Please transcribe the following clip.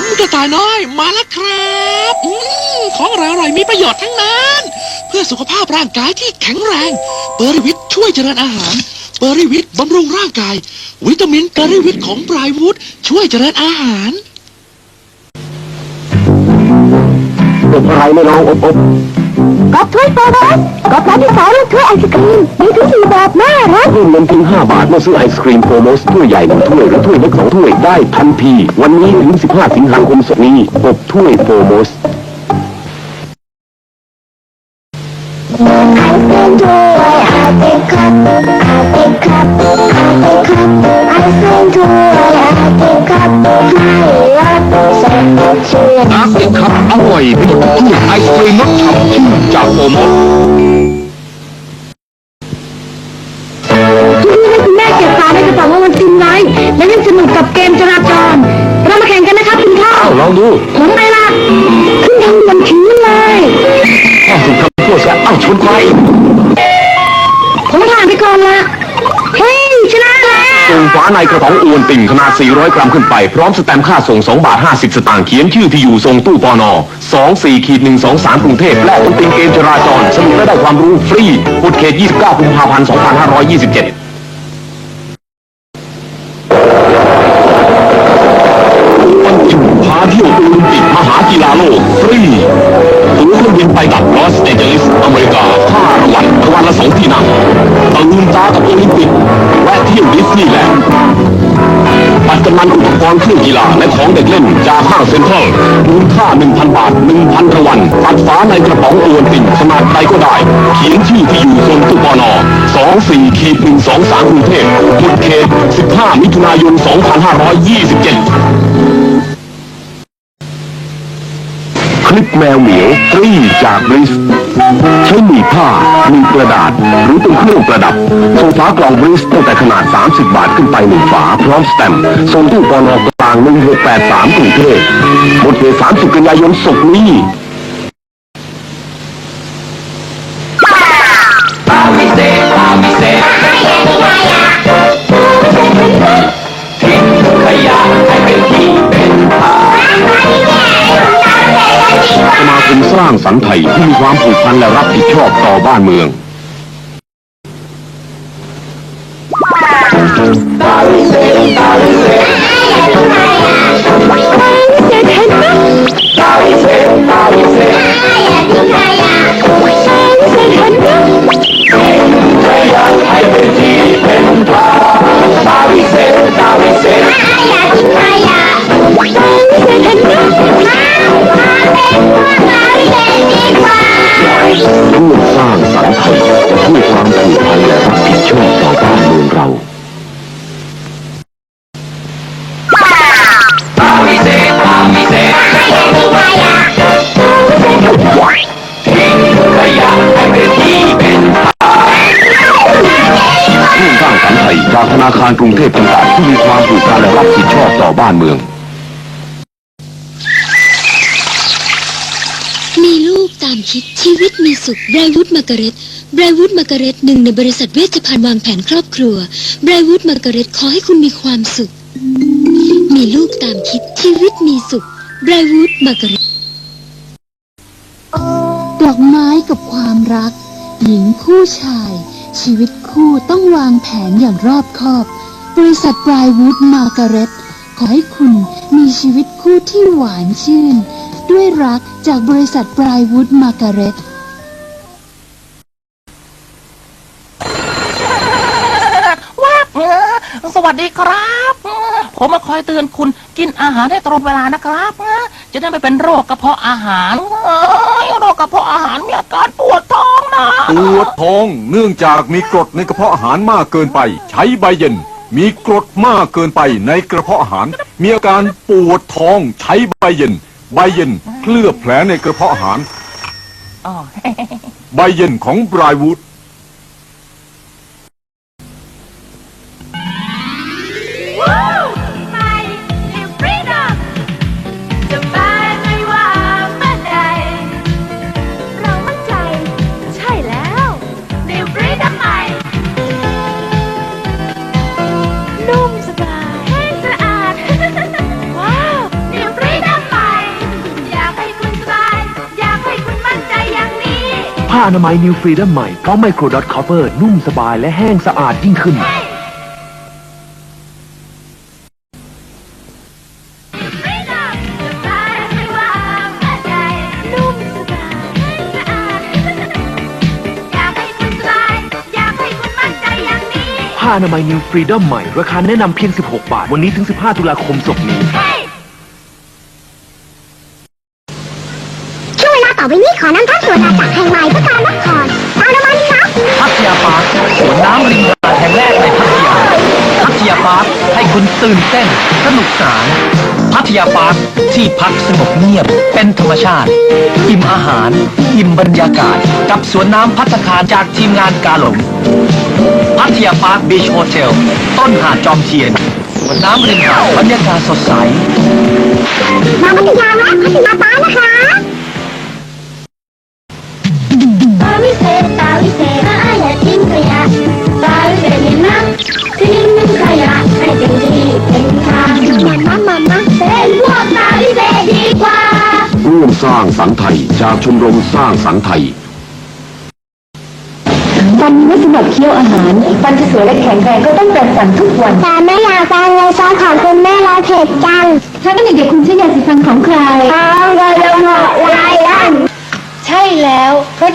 ผมกระต่ายน้อยมาแล้วครับอมของอร่อยๆมีประโยชน์ทั้งนั้น เพื่อสุขภาพร่างกายที่แข็งแรงเปอร์ริวิตช่วยเจริญอาหารเปอร์ริวิตบำรุงร่างกาย วิตามินเปอร์ริวิตของบรายวูดช่วยเจริญอาหาร อบอะไรไม่ลองอบอบ ก็ถ้วยโฟร์สก็พลัสที่สองลูกถ้วยไอศครีมมีทุกสี่แบบน่ารักเพิ่มเงินเพียง5บาทเมื่อซื้อไอศครีมโฟร์โมสถ้วยใหญ่หนึ่งถ้วยหรือถ้วยเล็กสองถ้วยได้ทันที วันนี้ถึง 15 สิงหาคมศกนี้อบถ้วยโฟร์โมส ไอศครีมถ้วยไอติมคัพไอติมคัพไอติมคัพไอศครีมถ้วยไอติมคัพให้รับเสร็จชื่นอร่อยเป็นถ้วยไอศครีมรสฉ่ำชื่นจากโฟร์โมสที่นี่ให้คุณแม่เก็บฝาในกระเป๋าว่ามันติมไว้และยังสนุกกับเกมจราจร เรามาแข่งกันนะครับคุณพ่ออ้าลองดู ผมไปล ในกระถองอวนติ่งขนาด 400 กรัมขึ้นไป พร้อมสแตมป์ค่าส่ง 2 บาท 50 สตางค์เขียนชื่อที่อยู่ทรงตู้ปอนอ24ขีด123 กรุงเทพและตุ้งติงเกมจราจร สนุกและได้ความรู้ฟรีกดเขต 29 กุมภาพันธ์ 2527 แลนด์บัตรกำนันอุปกรณ์เครื่องกีฬาและของเด็กเล่นจากห้างเซ็นทรัลมูลค่า 1,000 บาท 1,000รางวัลปัดฝาในกระป๋องโอลิมปิกขนาดใดก็ได้ เขียนชื่อที่อยู่ส่งตู้ปอนอ24ขีด123กรุงเทพกดเขต 15 มิถุนายน 2527 ค ลิปแมวเหมียวฟรีจากบริสใช้หนีผ้ามีกระดาษ หรือเป็นเครื่องประดับส่งฝากล่องบริสตั้งแต่ขนาด 30 บาทขึ้นไปหนึ่งฝา พร้อมสแตมป์ส่งตู้ปอนอกลาง1683กรุงเทพหมดเขต30 กันยายนศกร์นี้ สร้างสรรค์ไทยที่มีความผูกพันและรับผิดชอบต่อบ้านเมือง จากธนาคารกรุงเทพจำกัดที่มีความผูกพันและรับผิดชอบต่อบ้านเมือง มีลูกตามคิดชีวิตมีสุขไบรวูดมาการ์เร็ตไบรวูดมาการ์เร็ตหนึ่งในบริษัทเวชภัณฑ์วางแผนครอบครัวไบรวูดมาการ์เร็ตขอให้คุณมีความสุข มีลูกตามคิดชีวิตมีสุขไบรวูดมาการ์เร็ตดอกไม้กับความรัก หญิงคู่ชาย ชีวิต คู่ต้องวางแผนอย่างรอบคอบ บริษัทปลายวูดมาการ์เร็ตขอให้คุณมีชีวิตคู่ที่หวานชื่น ด้วยรักจากบริษัทปลายวูดมาการ์เร็ตว้าสวัสดีครับ ผมมาคอยเตือนคุณกินอาหารให้ตรงเวลานะครับ จะได้ไม่เป็นโรคกระเพาะอาหารโรคกระเพาะอาหารมีอาการปวดท้อง ปวดท้องเนื่องจากมีกรดในกระเพาะอาหารมากเกินไป ใช้ใบเย็น มีกรดมากเกินไปในกระเพาะอาหาร มีอาการปวดท้องใช้ใบเย็น ใบเย็นเคลือบแผลในกระเพาะอาหารอ๋อใบเย็นของบรายวูด ผ้าอนามัยนิวฟรีดัมใหม่เพราะไมโครดอทคอเ e อร์นุ่มสบายและแห้งสะอาดยิ่งขึ้น ผ้าอนามัยนิวฟรีดัมใหม่ ราคาแนะนำเพียง 16 บาท วันนี้ถึง 15 ตุลาคมศกนี้ ช่วงเวลา ต่อไปนี้ขอนำท่านสู่อาณาจักรแห่งใหม่เพื่อการพักผ่อนตามเรามาดีครับ พัทยาปาร์คสวนน้ำริมหาดแห่งแรกในพัทยา พัทยาปาร์คให้คุณตื่นเต้น สนุกสนาน พัทยาปาร์คที่พักสงบเงียบ เป็นธรรมชาติ อิ่มอาหาร อิ่มบรรยากาศ กับสวนน้ำพัฒคารจากทีมงานกาหลง พัทยาปาร์คบีชโฮเทล ต้นหาดจอมเทียนสวนน้ำริมหาดบรรยากาศสดใส มาพัทยาแล้วพัทยาป้านะคะ สร้างสรรค์ไทย จากชมรมสร้างสรรค์ไทยฟันไม่สำหรับเคี้ยวอาหารฟันจะสวยและแข็งแรงก็ต้องแปรงฟันทุกวันแต่ไม่อยากฟังเลยซอสของคุณแม่เราเผ็ดจังถ้าเป็นเด็กๆคุณใช้ยาสีฟันของใครท้องก็ลงหกลายลั่นใช่แล้วเพราะ